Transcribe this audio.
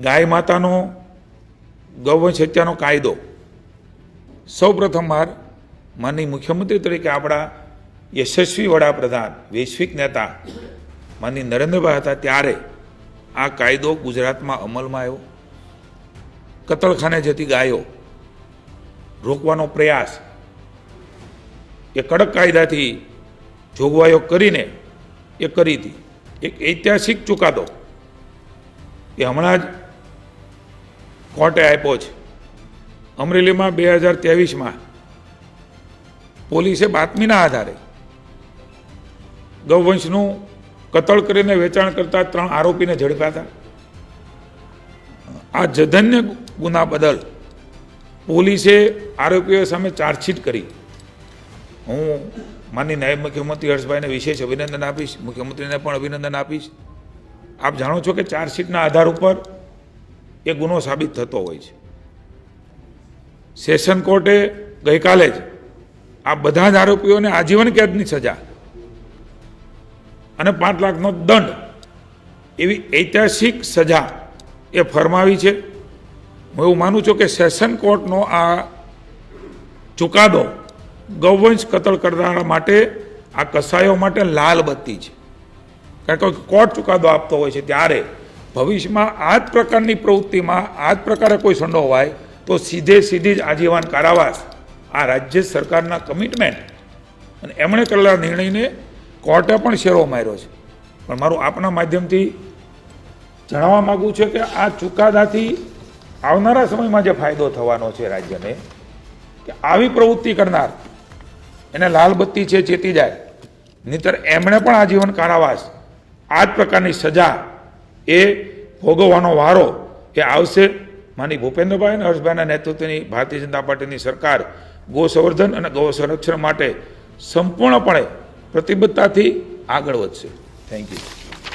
ગાય માતાનો ગૌવંશ હત્યાનો કાયદો. સૌ પ્રથમવાર માનની મુખ્યમંત્રી તરીકે આપણા યશસ્વી વડાપ્રધાન, વૈશ્વિક નેતા માનની નરેન્દ્રભાઈ હતા ત્યારે આ કાયદો ગુજરાતમાં અમલમાં આવ્યો. કતલખાને જતી ગાયો રોકવાનો પ્રયાસ એ કડક કાયદાથી જોગવાઈઓ કરીને એ કરી હતી. એક ઐતિહાસિક ચુકાદો. એ હમણાં જ કોર્ટે આપ્યો છે. અમરેલીમાં બે હજાર ત્રેવીસમાં પોલીસે બાતમીના આધારે ગૌવંશનું કતલ કરીને વેચાણ કરતા ત્રણ આરોપીને ઝડપ્યા હતા આ જધન્ય ગુના બદલ પોલીસે આરોપીઓ સામે ચાર્જશીટ કરી. હું માની નાયબ મુખ્યમંત્રી હર્ષભાઈને વિશેષ અભિનંદન આપીશ, મુખ્યમંત્રીને પણ અભિનંદન આપીશ. આપ જાણો છો કે ચાર્જશીટના આધાર ઉપર એ ગુનો સાબિત થતો હોય છે. સેશન કોર્ટે ગઈકાલે જ આ બધા જ આરોપીઓને આજીવન કેદની સજા અને પાંચ લાખનો દંડ એવી ઐતિહાસિક સજા એ ફરમાવી છે. હું એવું માનું છું કે સેશન કોર્ટનો આ ચુકાદો ગૌવંશ કતલ કરનારા માટે, આ કસાયો માટે લાલ બત્તી છે. કારણ કે કોર્ટ ચુકાદો આપતો હોય છે ત્યારે ભવિષ્યમાં આ જ પ્રકારની પ્રવૃત્તિમાં, આ જ પ્રકારે કોઈ સંડોવાય તો સીધે સીધી જ આજીવન કારાવાસ. આ રાજ્ય સરકારના કમિટમેન્ટ અને એમણે કરેલા નિર્ણયને કોર્ટે પણ શેરો માર્યો છે. પણ મારું આપના માધ્યમથી જણાવવા માગું છે કે આ ચુકાદાથી આવનારા સમયમાં જે ફાયદો થવાનો છે રાજ્યને, કે આવી પ્રવૃત્તિ કરનાર એને લાલબત્તી છે, ચેતી જાય. નહીતર એમણે પણ આજીવન કારાવાસ. આ જ પ્રકારની સજા એ ભોગવવાનો વારો એ આવશે. માની ભૂપેન્દ્રભાઈ અને હર્ષભાઈના નેતૃત્વની ભારતીય જનતા પાર્ટીની સરકાર ગો સંવર્ધન અને ગૌ સંરક્ષણ માટે સંપૂર્ણપણે પ્રતિબદ્ધતાથી આગળ વધશે. Thank you